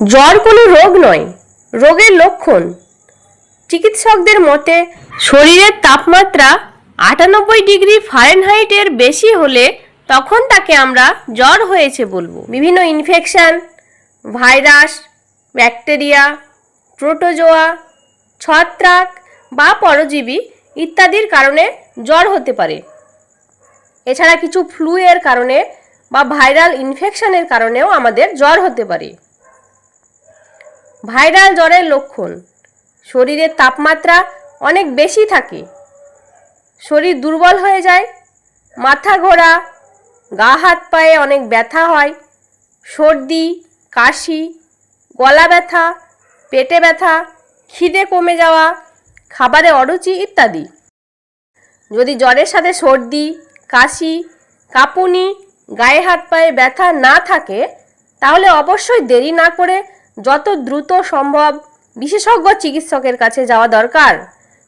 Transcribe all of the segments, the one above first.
জ্বর কোনো রোগ নয়, রোগের লক্ষণ। চিকিৎসকদের মতে, শরীরের তাপমাত্রা আটানব্বই ডিগ্রি ফারেনহাইটের বেশি হলে তখন তাকে আমরা জ্বর হয়েছে বলব। বিভিন্ন ইনফেকশান, ভাইরাস, ব্যাকটেরিয়া, প্রোটোজোয়া, ছত্রাক বা পরজীবী ইত্যাদির কারণে জ্বর হতে পারে। এছাড়া কিছু ফ্লু এর কারণে বা ভাইরাল ইনফেকশনের কারণেও আমাদের জ্বর হতে পারে। ভাইরাল জ্বরের লক্ষণ। শরীরের তাপমাত্রা অনেক বেশি থাকে। শরীর দুর্বল হয়ে যায়, মাথা ঘোরা, গা হাত পায়ে অনেক ব্যথা হয়, সর্দি, কাশি, গলা ব্যথা, পেটে ব্যথা, খিদে কমে যাওয়া, খাবারে অরুচি ইত্যাদি। যদি জ্বরের সাথে সর্দি, কাশি, কাঁপুনি, গায়ে হাত পায়ে ব্যথা না থাকে, তাহলে অবশ্যই দেরি না করে যত দ্রুত সম্ভব বিশেষজ্ঞ চিকিৎসকের কাছে যাওয়া দরকার।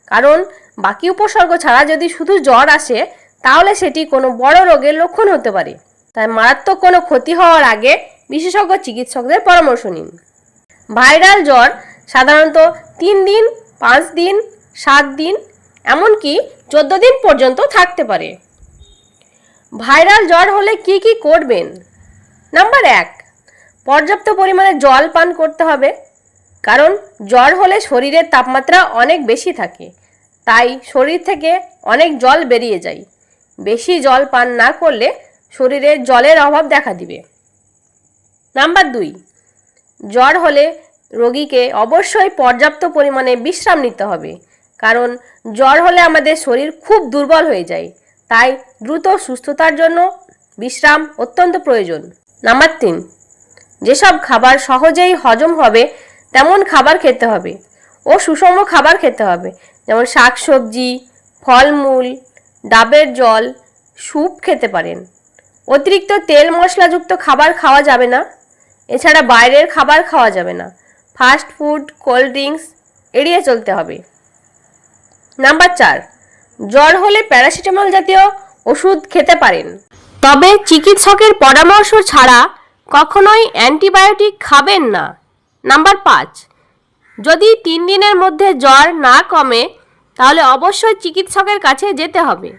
কারণ বাকি উপসর্গ ছাড়া যদি শুধু জ্বর আসে, তাহলে সেটি কোনো বড় রোগের লক্ষণ হতে পারে। তাই মারাত্মক কোনো ক্ষতি হওয়ার আগে বিশেষজ্ঞ চিকিৎসকদের পরামর্শ নিন। ভাইরাল জ্বর সাধারণত তিন দিন, পাঁচ দিন, সাত দিন, এমনকি চোদ্দ দিন পর্যন্ত থাকতে পারে। ভাইরাল জ্বর হলে কি কি করবেন? নাম্বার এক পর্যাপ্ত পরিমাণে জল পান করতে হবে। কারণ জ্বর হলে শরীরের তাপমাত্রা অনেক বেশি থাকে। তাই শরীর থেকে অনেক জল বেরিয়ে যায়। বেশি জল পান না করলে শরীরে জলের অভাব দেখা দিবে। নাম্বার দুই, জ্বর হলে রোগীকে অবশ্যই পর্যাপ্ত পরিমাণে বিশ্রাম নিতে হবে। কারণ জ্বর হলে আমাদের শরীর খুব দুর্বল হয়ে যায়। তাই দ্রুত সুস্থতার জন্য বিশ্রাম অত্যন্ত প্রয়োজন। নাম্বার তিন যেসব খাবার সহজেই হজম হবে, তেমন খাবার খেতে হবে ও সুষম খাবার খেতে হবে। যেমন শাকসবজি, ফলমূল, ডাবের জল, স্যুপ খেতে পারেন। অতিরিক্ত তেল মশলাযুক্ত খাবার খাওয়া যাবে না। এছাড়া বাইরের খাবার খাওয়া যাবে না। ফাস্ট ফুড, কোল্ড ড্রিঙ্কস এড়িয়ে চলতে হবে। নাম্বার চার, জ্বর হলে প্যারাসিটামল জাতীয় ওষুধ খেতে পারেন। তবে চিকিৎসকের পরামর্শ ছাড়া কখনোই অ্যান্টিবায়োটিক খাবেন না। নাম্বার পাঁচ, যদি তিন দিনের মধ্যে জ্বর না কমে, তাহলে অবশ্যই চিকিৎসকের কাছে যেতে হবে।